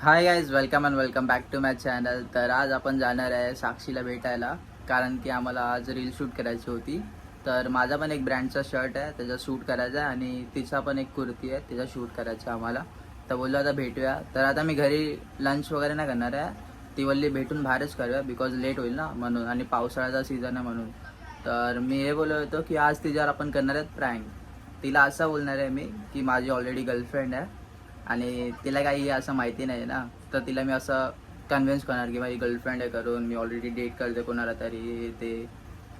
Hi guys welcome and welcome back to my channel तर आज आपण जाणार आहे साक्षीला भेटायला कारण की आम्हाला आज रील शूट करायची होती. तर माझा पण एक ब्रँडचा शर्ट आहे त्याचा शूट करायचा आहे आणि तिचा पण एक कुर्ती आहे तिचा शूट करायचा आहे आम्हाला. तर बोललो आता भेटूया. तर आता मी घरी लंच वगैरे नाही करणार आहे. ती वल्ली भेटून बाहेरच करूया बिकॉज लेट होईल ना म्हणून आणि पावसाळ्याचा सीझन आहे म्हणून. तर मी हे बोलत होतो की आज तिच्यावर आपण करणार आहेत प्रँक तिला असं बोलणार आहे मी की माझी ऑलरेडी गर्लफ्रेंड आहे. आणि तिला काही असं माहिती नाही ना तर तिला मी असं कन्व्हिन्स करणार की माझी गर्लफ्रेंड आहे करून मी ऑलरेडी डेट करते कोणाला तरी ते.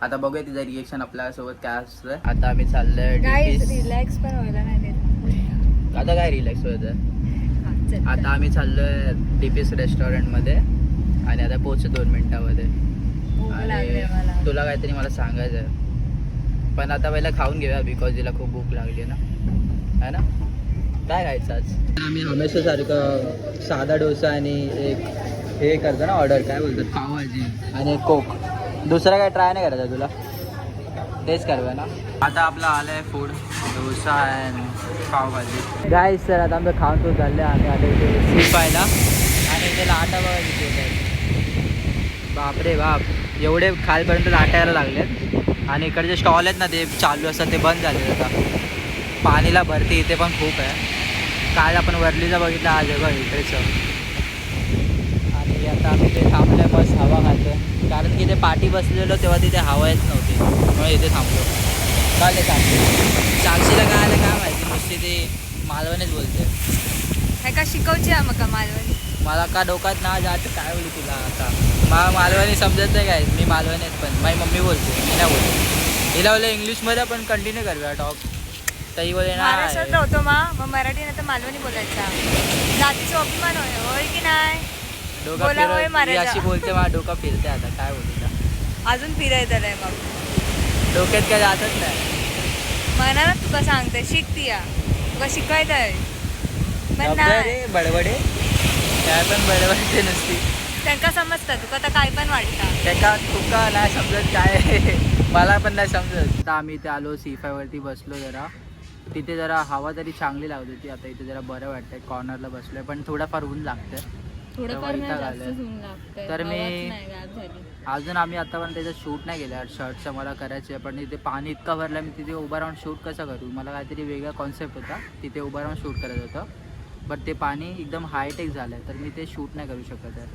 आता बघूया तिचं रिएक्शन आपल्यासोबत काय असतं आता आम्ही चाललोय. रिलॅक्स पण व्हायला नाही देत आता काय रिलॅक्स व्हायचं हा. आता आम्ही चाललोय डीपीस रेस्टॉरंटमध्ये आणि आता पोहोचू दोन मिनिटामध्ये. आणि तुला काहीतरी मला सांगायचं आहे पण आता पहिला खाऊन घेऊया बिकॉज तिला खूप भूक लागली ना. है ना? काय खायचं आज? आम्ही हमेशासारखं साधा डोसा आणि एक हे करतो ना ऑर्डर काय बोलतात? पावभाजी आणि कोक दुसरं काय ट्राय नाही करायचा तुला? तेच करूया ना. आता आपलं आलं आहे food dosa and pav bhaji. Guys sir आता आमचं खाऊन तो झालं आम्ही आता इथे सी पाहिला आणि इथे लाटा बघा किती बापरे बाप. एवढे खालपर्यंत लाटायला लागलेत. आणि इकडे जे स्टॉल आहेत ना ते चालू असतात ते बंद झाले आता. पाणीला भरती इथे पण खूप आहे. काल आपण वर्लीचा बघितलं आज आहे बघ इकडेच आणि आता आम्ही ते थांबलोय बस हवा खातो कारण की ते पाठी बसलेलो तेव्हा तिथे हवा येत नव्हती. म्हणून इथे थांबलो. काय थांबलो साक्षीला काय आलं काय माहिती? नुसती ती मालवणीच बोलते. हे का शिकवची आहे मग मालवणी? मला का डोक्यात ना जात काय बोलू तुला आता? मला मालवणी समजत नाही काय? मी मालवणी आहेत पण. माझी मम्मी बोलते मी नाही बोलते. हिला बोलले इंग्लिशमध्ये पण कंटिन्यू करूया टॉक बोले महाराष्ट्रात ना मा मग मराठी नाही तर मालवणी बोलायचा. जातीचं अभिमान होय होय की नाही? डोका बोला होय फिरव-. अशी बोलते मला डोका फिरते आता काय बोलू तिला अजून फिरायचं नाही मग. डोक्यात काय जातच नाही. म्हणा ना तुका सांगते शिक ती या. तुका शिकायचं आहे पण नाही. रे बडबडे. काय पण बडबडते नसती. त्यांका समजतं तुका तर काय पण वाटतं. त्याका तुका नाही समजत काय मला पण नाही समजत. आता आम्ही इथे आलो सी वरती बसलो जरा. तिथे जरा हवा तरी चांगली लागत होती आता इथे जरा बरं वाटतंय कॉर्नरला बसलोय पण थोडाफार ऊन लागतंय. तर मी- अजून आम्ही आतापर्यंत त्याचं शूट नाही केलं शर्टचं मला करायचं आहे पण तिथे पाणी इतकं भरलं मी तिथे उभं राहून शूट कसं करू? मला काहीतरी वेगळा कॉन्सेप्ट होता तिथे उभं राहून शूट करायचं होतं. बट ते पाणी एकदम हायटेक झालं आहे तर मी ते शूट नाही करू शकत आहे.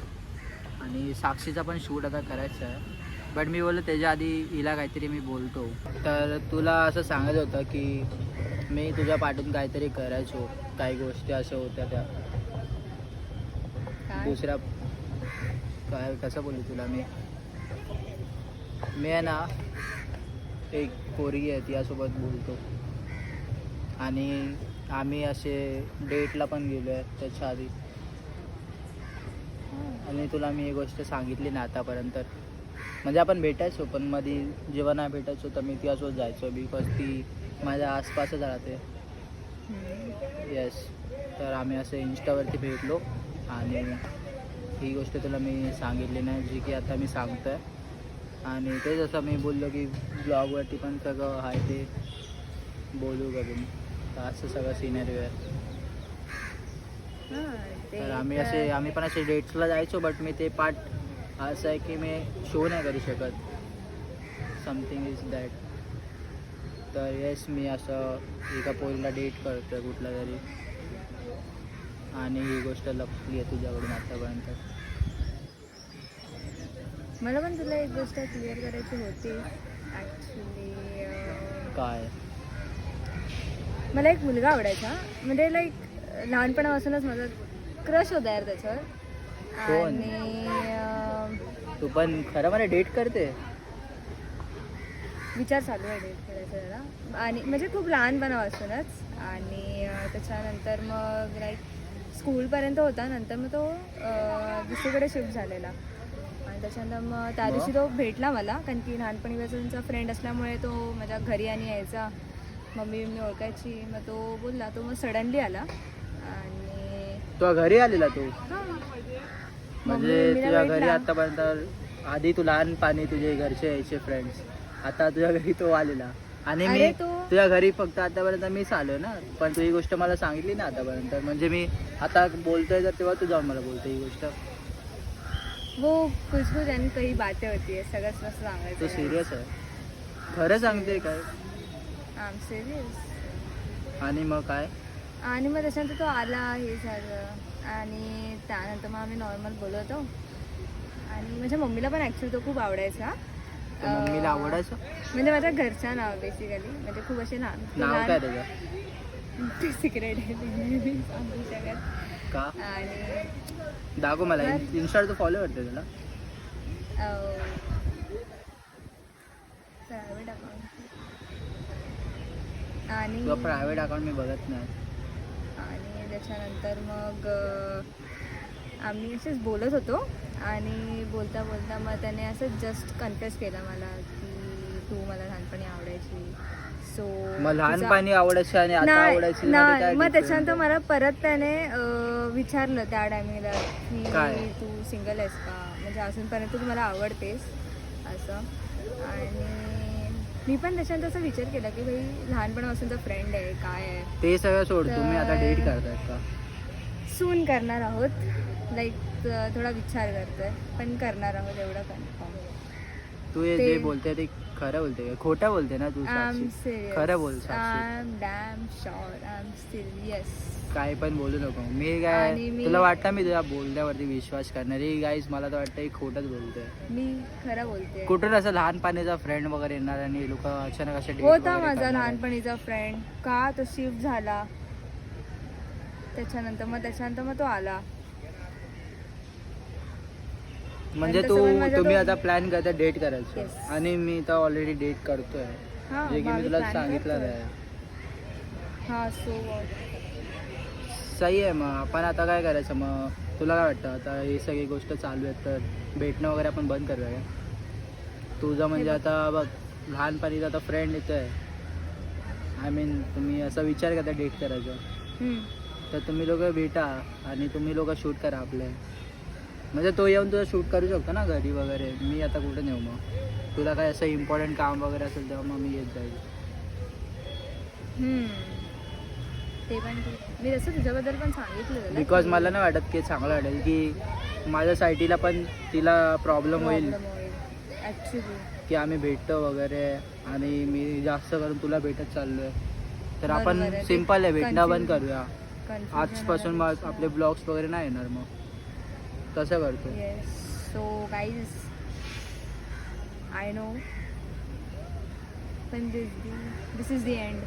आणि साक्षीचा पण शूट आता करायचं आहे. बट मी बोललो त्याच्या आधी हिला काहीतरी मी बोलतो. तर तुला असं सांगायचं होतं की मी तुझ्या पाठून काहीतरी करायचो. काही गोष्टी अशा होत्या त्या. दुसऱ्या काय कसं बोलू तुला मी? मी आहे ना एक पोरगी आहे तिच्यासोबत बोलतो. आणि आम्ही असे डेटला पण गेलो आहे त्याच्या आधी. आणि तुला मी ही गोष्ट सांगितली ना आतापर्यंत. म्हणजे आपण भेटायचो पण मध्ये जेव्हा नाही भेटायचो तर मी तिच्यासोबत जायचो बिकॉज ती माझ्या आसपासच राहते. येस तर आम्ही असं इन्स्टावरती भेटलो आणि ही गोष्ट तुला मी सांगितली नाही जी की आता मी सांगतो आहे आणि तेच असं मी बोललो की ब्लॉगवरती पण सगळं आहे ते बोलू करून तर असं सगळं सिनेरिओ आहे. हा, ते तर आम्ही असे आम्ही पण असे डेट्सला जायचो बट मी ते पार्ट असं आहे की मी शो नाही करू शकत. समथिंग इज दॅट तर येस मी असं एका पोरीला डेट करतो कुठला तरी. आणि ही गोष्ट लपली आहे तुझ्याकडून आतापर्यंत. मला पण तुला एक गोष्ट क्लिअर करायची होती. ॲक्च्युली काय? मला एक मुलगा आवडायचा. म्हणजे लाईक लहानपणापासूनच माझा क्रश होता यार त्याच्यावर? आणि तू पण खरं मला डेट करते? विचार चालू आहे डेट करायचा जरा. आणि म्हणजे खूप लहानपणापासूनच आणि त्याच्यानंतर मग लाईक स्कूलपर्यंत होता. नंतर मग तो दुसरीकडे शिफ्ट झालेला. आणि त्याच्यानंतर मग त्या? दिवशी तो भेटला मला. कारण की लहानपणीपासूनचा फ्रेंड असल्यामुळे तो माझ्या घरी आणि यायचा. मम्मी मी ओळखायची. मग तो बोलला तो मग सडनली आला. आणि तुझ्या घरी आलेला तू? म्हणजे तुझ्या घरी. आतापर्यंत आधी तू लहानपणी तुझे घरचे यायचे फ्रेंड्स आता तुझ्या घरी तो आलेला. आणि अरे मी तो- तुझ्या घरी फक्त आतापर्यंत मीच आलो ना. पण तू ही गोष्ट मला सांगितली ना आतापर्यंत. म्हणजे मी आता बोलतोय तर तेव्हा तू जाऊन मला बोलतोय ही गोष्ट. वो कुछ कुछ आणि काही बाते होती सगळंच मस्त तू सांगायचं सिरियस आहे? खरं सांगते काय? आम सिरियस आणि मग काय? आणि मग त्याच्यानंतर तो आला हे झालं. आणि त्यानंतर मग आम्ही नॉर्मल बोलत होतो. आणि माझ्या मम्मीला पण ॲक्च्युली तो खूप आवडायचा. तर मम्मीला आवडायचं म्हणजे माझ्या घरच्या नाव बेसिकली म्हणजे खूप असे लहान नाव काय त्याचं? ते सिक्रेट आहे. ते मी सांगू शकत का? आणि दाखव मला इन्स्टावर तू फॉलो करते त्याला प्रायव्हेट अकाउंट आणि तुझा प्रायव्हेट अकाउंट मी बघत नाही. आणि त्याच्यानंतर मग आम्ही असेच बोलत होतो. आणि बोलता बोलता मग त्याने असं जस्ट कन्फ्युज केलं मला की तू मला लहानपणी आवडायची. सो मग लहानपणी आवडायची आणि आता आवडायची मध्ये नाही. काय मग difference त्याच्यानंतर आहे? मला परत त्याने अं, विचारलं त्या टायमिंगला काय? की तू सिंगल आहेस का? म्हणजे अजूनपर्यंत तू मला आवडतेस असं. आणि मी पण त्याच्यानंतर असा विचार केला की भाई लहानपणापासूनचा फ्रेंड आहे काय आहे? ते सगळं सोड तुम्ही आता तर- डेट करतायत का? सून करणार आहोत. लाईक थोडा विचार करतोय. पण करणार आहोत एवढं कन्फर्म तू हे ते- जे बोलते ते खरं बोलते का? खोटं बोलते ना तू आय एम साक्षी? सिरियस खरं बोल Sakshi. I am damn sure I am serious काय पण बोलू नको. मी काय आणि मी- तुला वाटतं मी तुझ्या बोलण्यावरती विश्वास करणारी? गाईज मला तर वाटतं हे खोटंच बोलते मी खरं बोलते. कुठून असं लहानपणीचा फ्रेंड वगैरे येणार आणि लोक अचानक असे date होता वगैरे माझा करणार. लहानपणीचा फ्रेंड का तो शिफ्ट झाला? त्याच्यानंतर मग त्याच्यानंतर मग तो आला. म्हणजे तू तुम्ही आता प्लॅन करता डेट करायचं. आणि मी तर ऑलरेडी डेट करतोय. हा जे की मी तुला सांगितलं हा सो सही आहे मग. आपण आता काय करायचं मग? तुला काय वाटतं? आता ही सगळी गोष्ट चालू आहे तर भेटणं वगैरे आपण बंद करूया का तुझं म्हणजे बघ. आता बघ लहानपणीचा आता फ्रेंड येतोय आय मीन तुम्ही असा विचार करता डेट करायचं. तर तुम्ही लोक भेटा आणि तुम्ही लोक शूट करा आपले. म्हणजे तो येऊन तुझं शूट करू शकतो ना घरी वगैरे. मी आता कुठे नेऊ मग? तुला काय असं इम्पॉर्टंट काम वगैरे असेल तेव्हा मग मी येत जाईल. ते पण ठीक. मी तसं तुझ्याबद्दल पण सांगितलं बिकॉज मला नाही वाटत की चांगलं वाटेल की माझ्या साईटीला पण तिला प्रॉब्लेम होईल. की आम्ही भेटतो वगैरे आणि मी जास्त करून तुला भेटत चाललोय. तर बरोबर आपण आहे. सिंपल आहे भेटणं confusion- करूया. आजपासून मग आपले ब्लॉग्स वगैरे नाही येणार मग. तसं करतो yes so guys I know पण this this is the end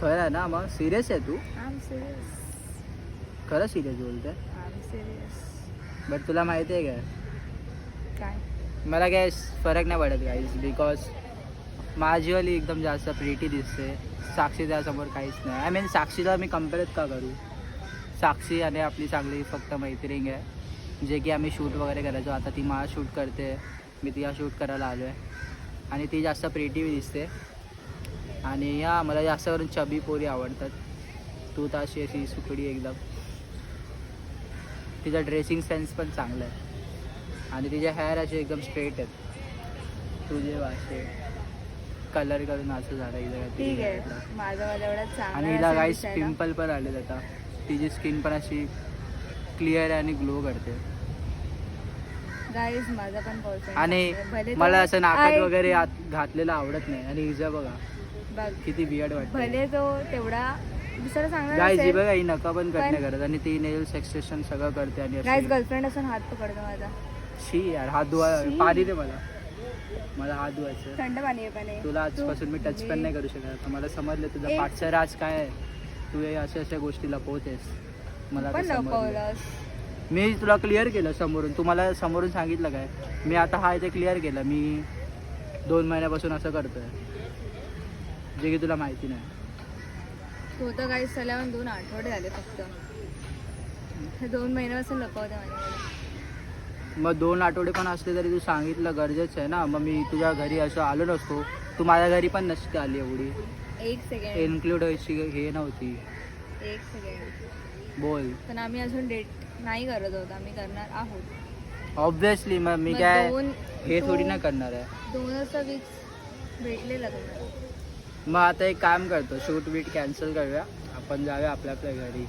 खरं आहे ना मग सिरियस आहे तू? आय एम सिरियस खरं सिरियस बोलते आय एम सिरियस बट तुला माहिती आहे काय? काय? मला काय फरक नाही पडत काहीच बिकॉज माझीवाली एकदम जास्त प्रिटी दिसते. साक्षी त्यासमोर काहीच नाही. आय मीन साक्षीला मी कम्पेअरच का करू? साक्षी आणि आपली चांगली फक्त मैत्रीण आहे. जे की आम्ही शूट वगैरे करायचो. आता ती मला शूट करते. मी तिला शूट करायला आलो आहे आणि ती जास्त प्रिटी दिसते. आणि या मला जास्त करून चबी पोरी आवडतात. तू तर अशी अशी सुकडी एकदम. तिचा ड्रेसिंग सेन्स पण चांगला आहे. आणि तिचे हेअर असे एकदम स्ट्रेट आहेत. तुझे असे कलर करून असं झालं इथं आहे. आणि हिला काही. पिंपल पण आले आता. तिची स्किन पण अशी क्लिअर आणि ग्लो करते. गाईज माझा पण बॉयफ्रेंड आणि मला असं नाकात वगैरे घातलेलं आवडत नाही. आणि हिचं बघा किती बियड वाटते भले तो तेवढा दुसरं सांगणार बघा ही नका पण कट नाही करत. आणि ती नेल्स एक्सटेशन सगळं करते आणि गाईज गर्लफ्रेंड असून हात पकडतो माझा. शी यार हात धुवा. पाणी दे मला. मला हात धुवायचं थंड पाणी आहे. तुला आजपासून मी टच पण नाही करू शकत मला समजलं तुझं पाठचं राज काय आहे? तू हे अशा अशा गोष्टी लपवतेस मला पण. लपवलंस मी तुला क्लिअर केलं समोरून. तू मला समोरून सांगितलं काय? मी आता हा इथे क्लिअर केलं. मी दोन महिन्यापासून असं करतोय. जे की तुला माहिती नाही. तो तर काही सल्यावर दोन आठवडे झाले फक्त. हे दोन महिन्यापासून लपवते माझ्याकडे मग दोन आठवडे पण असले तरी तू सांगितलं गरजेचं आहे ना. मग मी तुझ्या घरी असं आलो नसतो. तू माझ्या घरी पण नसते आली एवढी. एक सेकंड इन्क्लूड व्हायची हे नव्हती. एक सेकंड बोल. पण आम्ही अजून डेट नाही करत आहोत आम्ही करणार आहोत. ऑब्विसली मग मी मग काय दोन हे थोडी ना करणार आहे. दोनच वीक्स भेटलेला तुम्हाला. मग आता एक काम करतो शूट बीट कॅन्सल करूया. आपण जाऊया आपल्या आपल्या घरी.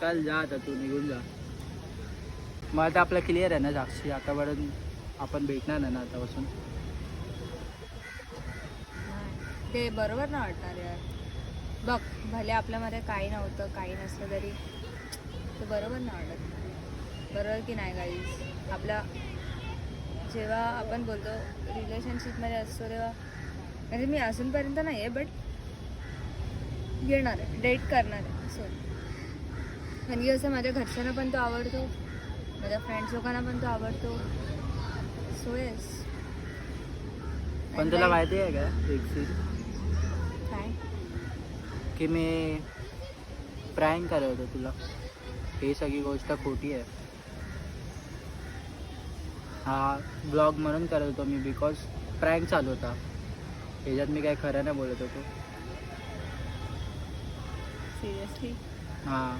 चल जा आता तू निघून जा. मग आता आपलं क्लिअर आहे ना साक्षी? आतापर्यंत आपण भेटणार नाही ना आतापासून. ते बरोबर ना वाटणार यार. बघ भले आपल्यामध्ये काही नव्हतं काही नसलं तरी ते बरोबर ना वाटत. बरोबर की नाही गाईज आपला जेव्हा आपण बोलतो रिलेशनशिपमध्ये असतो तेव्हा म्हणजे मी अजूनपर्यंत नाही आहे बट येणार आहे डेट करणार आहे सो आणि असं माझ्या घरच्यांना पण तो आवडतो माझ्या फ्रेंड्स लोकांना पण तो आवडतो. सो येस पण तुला माहिती आहे का की मी प्रँक करत होतो तुला. ही सगळी गोष्ट खोटी आहे. हा ब्लॉग म्हणून करत होतो मी बिकॉज प्रँक चालू होता. ह्याच्यात मी काय खरं नाही बोलत होतो. सिरियसली हां.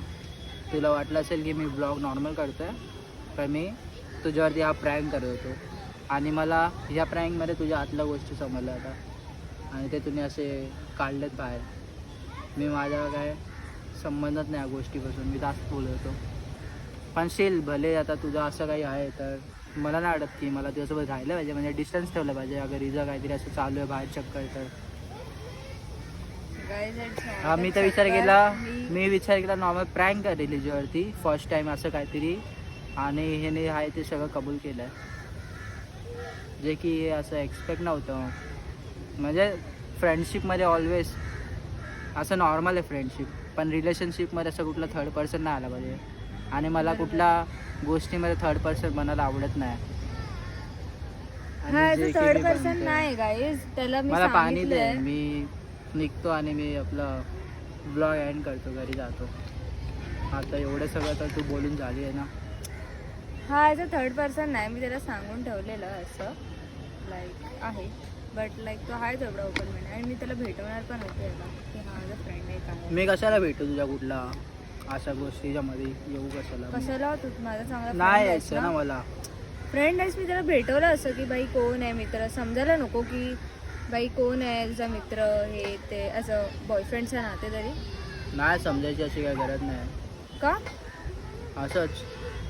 तुला वाटलं असेल की मी ब्लॉग नॉर्मल करतोय पण मी तुझ्यावरती हा प्रँक करत होतो. आणि मला ह्या प्रँकमध्ये तुझ्या आतल्या गोष्टी समजल्या आता. आणि ते तुम्ही असे काढलेत बाहेर. मी माझा काय संबंधच नाही या गोष्टीपासून. मी जास्त बोलत. पण स्टील भले आता तुझं असं काही आहे तर मला नाही वाटत की मला तुझ्यासोबत राहिलं पाहिजे. म्हणजे डिस्टन्स ठेवलं पाहिजे. अगर हिचं काहीतरी असं चालू आहे बाहेर चक्कर तर. हा मी तर विचार केला. मी विचार केला नॉर्मल प्रँक करेल हिच्यावरती फर्स्ट टाइम असं काहीतरी. आणि ह्याने आहे ते सगळं कबूल केलं आहे जे की असं एक्सपेक्ट नव्हतं. म्हणजे फ्रेंडशिपमध्ये ऑलवेज असं नॉर्मल आहे फ्रेंडशिप पण रिलेशनशिपमध्ये असं कुठलं थर्ड पर्सन नाही आला पाहिजे. आणि मला कुठल्या गोष्टीमध्ये थर्ड पर्सन बनायला आवडत नाही. हा थर्ड पर्सन नाही गाईज त्याला मी मला पाणी दे सांगितलंय. मी निघतो आणि मी आपलं ब्लॉग एंड करतो घरी जातो. आता एवढं सगळं तर तू बोलून झाली आहे ना? हा ॲज अ थर्ड पर्सन नाही मी त्याला सांगून ठेवलेलं असं. लाईक आहे. बट लाईक तो आहे तेवढा ओपन माइंड आणि मी त्याला भेटवणार पण होते याला की हा माझा फ्रेंड आहे काय मी कशाला भेटू तुझ्या कुठला? अशा गोष्टीच्या मध्ये येऊ कशाला? कशाला तू? माझा चांगला नाही यायचं ना मला. फ्रेंड आहेस मी त्याला भेटवलं असं की बाई कोण आहे मित्र? समजायला नको की बाई कोण आहे तुझा मित्र हे ते असं बॉयफ्रेंडचं नाते तरी. नाही समजायची अशी काही गरज नाही. का? असंच.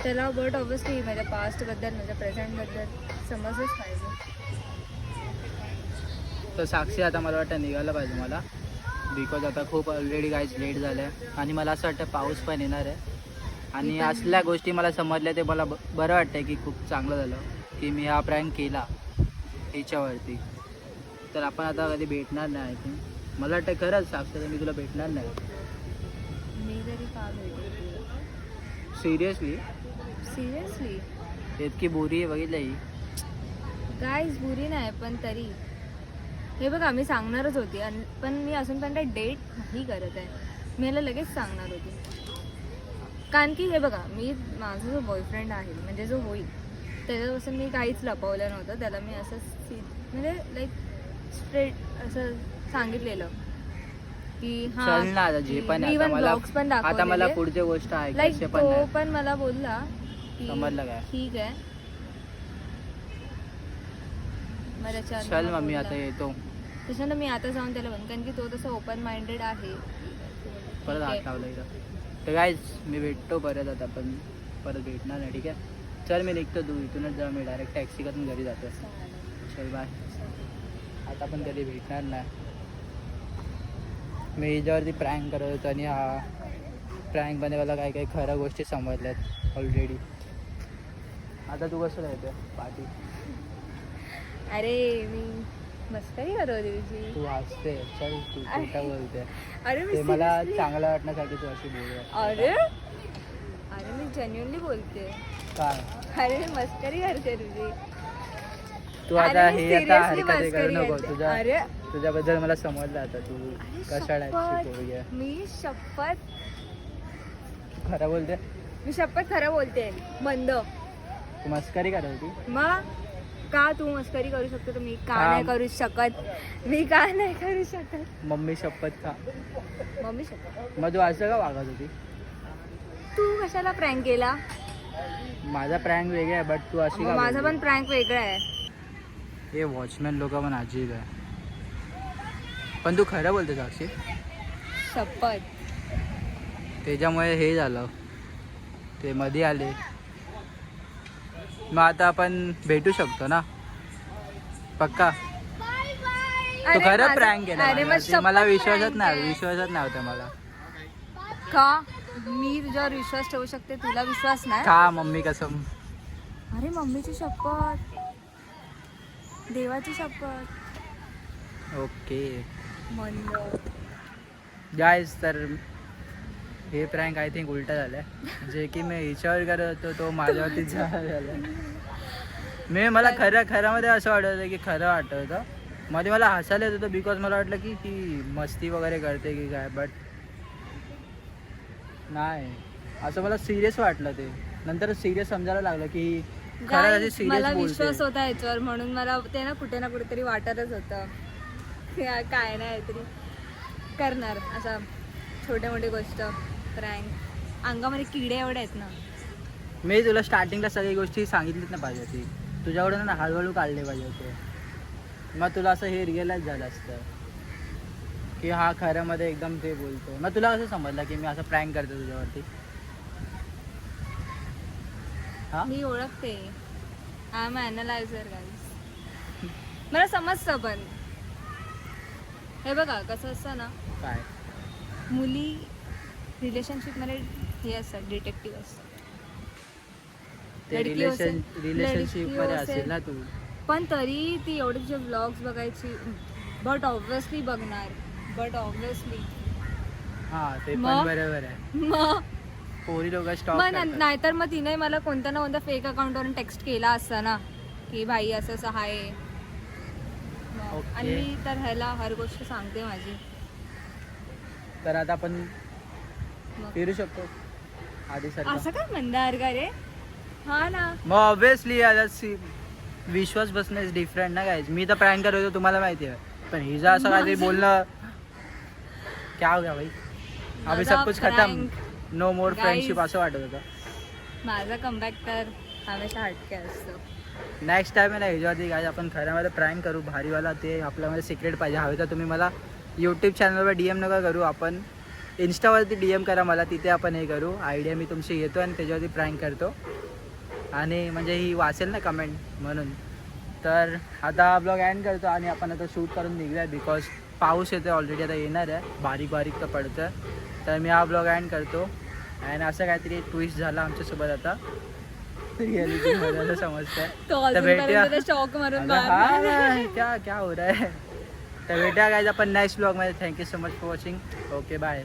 त्याला बट ऑब्विसली माझ्या पास्टबद्दल माझ्या प्रेझेंटबद्दल समजच पाहिजे. तर साक्षी आता मला वाटतं निघायला पाहिजे मला बिकॉज आता खूप ऑलरेडी काहीच लेट झालं आहे आणि मला असं वाटतं पाऊस पण येणार आहे. आणि असल्या गोष्टी मला समजल्या ते मला ब- बरं वाटतं की खूप चांगलं झालं. की मी हा प्रँक केला हिच्यावरती तर आपण आता कधी भेटणार नाही आय थिंक मला वाटतं खरंच साक्षी मी तुला भेटणार नाही. सिरियसली सिरियसली इतकी बोरी आहे बघितलं ही. गाईज बुरी नाही पण तरी. हे बघा मी सांगणारच होती. पण मी अजूनपर्यंत डेट नाही करत आहे. मी याला लगेच सांगणार होती. कारण की हे बघा मी माझा जो बॉयफ्रेंड आहे म्हणजे जो होईल त्याच्यापासून मी काहीच लपवलं नव्हतं. त्याला मी असं म्हणजे लाईक स्ट्रेट असं सांगितलेलं की आता जे पण आहे, मला पण आता मला. पुढची गोष्ट लाईक ऐकायची पण तो पण मला बोलला की काय? ठीक आहे. मग चल मग मम्मी बोलला. आता येतो. त्याच्यानंतर मी आता जाऊन त्याला म्हणतो कारण की तो तसं ओपन माइंडेड आहे. परत. हात लावला इथं. तर काय मी भेटतो परत आता पण परत भेटणार नाही ठीक आहे? चल मी निघतो तू इथूनच जा मी डायरेक्ट टॅक्सी करून घरी जातो. चल बाय आता पण कधी भेटणार नाही. मी हिच्यावरती प्रँक करत होतो आणि हा प्रँकमध्ये मला काही काही खऱ्या गोष्टी समजल्यात ऑलरेडी आता तू कसं राहते पाठी अरे मी मस्करी होती तुझी तू हसते चल तू खोटं बोलते. अरे मी ते मला seriously- चांगलं वाटण्यासाठी तू अशी बोल अरे? अरे मी जेन्युनली बोलते. काय? अरे मी मस्करी करते तुझी. तू अरे आता मी हे आता seriously हरकत करू मस्करी नको. करते. तुझ्या अरे? तुझ्याबद्दल मला समजलं आता तू अरे कशा टाईपची शपथ. पोरगी आहे. मी शपथ खरं बोलते? मी शपथ खरं बोलते. मंद. तू मस्करी करत होती? मग? का तू मस्करी करू शकतो? तर मी का. नाही करू शकत? मी का नाही करू शकत? मम्मी शपथ खा. मम्मी शपथ? मग तू असं का वागत होती? तू कशाला प्रँक केला? माझा प्रँक वेगळा आहे बट तू अशी का माझा बोलली? पण प्रँक वेगळा आहे. हे वॉचमॅन लोक पण अजीब आहे. पण तू खरं बोलते साक्षी. शपथ. त्याच्यामुळे हे झालं. ते मध्ये आले. मग आता आपण भेटू शकतो ना? पक्का? तू खरं प्रँक केला. मला. विश्वासच नाही. विश्वासच नव्हता मला. का? मी तुझ्यावर विश्वास ठेवू शकते तुला विश्वास नाही? का मम्मी कसम. अरे मम्मीची शपथ. देवाची शपथ. ओके. गायज तर हे प्रँक आय थिंक उलटा झालाय. जे की मी हिच्यावर करत होतो तो माझ्यावरती झालं मी मला खरं खऱ्यामध्ये असं वाटत होतं की खरं वाटत मध्ये मला हसायला येत होतं बिकॉज मला वाटलं की ती मस्ती वगैरे करते की काय बट नाही. असं मला सिरियस वाटलं ते. नंतर सिरियस समजायला लागलं की मला विश्वास होता याच्यावर म्हणून मला ते ना कुठे ना कुठेतरी वाटतच होतं. काय नाही तरी करणार असा छोट्या मोठी गोष्ट. प्रँक अंगामध्ये किडे एवढे आहेत ना. मी तुला स्टार्टिंगला सगळी गोष्टी सांगितलीच ना पाहिजे होती. तुझ्याकडून ना हळूहळू काढले पाहिजे होते. मग तुला असं हे रिअलाइज झालं असतं. की हा खऱ्यामध्ये एकदम ते बोलतो. मग तुला कसं समजलं की मी असं प्रँक करतो तुझ्यावरती? हा? मी ओळखते. आय एम अॅनलायझर गाईज मला समजतं पण. हे बघा कसं असतं ना. काय? मुली रिलेशनशिपमध्ये हे असतात डिटेक्टिव्ह असतात ते लडकी रिलेशन असेल- रिलेशनशिप लडकी मध्ये असेल. असेल ना तू पण तरी ती एवढे जे ब्लॉग्स बघायची बट ऑब्विसली बघणार बट ऑब्विसली हा ते पण मग? बरोबर आहे मग पोरी लोक स्टॉप मग न- नाहीतर मग तिने मला कोणत्या ना कोणत्या फेक अकाउंटवरून टेक्स्ट केला असता ना की भाई असं असं आहे मग. Okay. आणि मी तर ह्याला हर गोष्ट सांगते माझी तर आता आपण. फिरू शकतो. आधी सर असं काय मंदार का रे? हा ना. मग ऑब्विसली विश्वास बसणं इज डिफरंट ना गाईज मी तर प्रँक करत होतो तुम्हाला माहिती आहे. पण हिजा असं काहीतरी बोलणं क्या हो गया भाई? अभी सब कुछ खत्म. नो मोर. फ्रेंडशिप असं वाटत होतं. माझा कमबॅक तर हमेशा हटके असतो. नेक्स्ट टाइम आहे ना ह्याच्यावरती काय आपण खऱ्यामध्ये प्रँक करू भारीवाला ते आपल्यामध्ये सिक्रेट पाहिजे. हवे तर तुम्ही मला यूट्यूब चॅनलवर डी एम नका करू आपण इन्स्टावरती डी एम करा मला तिथे आपण हे करू. आयडिया मी तुमची घेतो आणि त्याच्यावरती प्रँक करतो. आणि म्हणजे ही वाचेल ना कमेंट म्हणून. तर आता हा ब्लॉग एंड करतो आणि आपण आता शूट करून निघूया बिकॉज पाऊस येतो ऑलरेडी आता येणार आहे. बारीक बारीक तर पडतं तर मी हा ब्लॉग एंड करतो. आणि असं काहीतरी ट्विस्ट झाला आमच्यासोबत आता. समजतंय. भेटूया. क्या क्या हो रहा है? तर भेटूया गायज आपण नेक्स्ट ब्लॉगमध्ये thank you so much for watching okay bye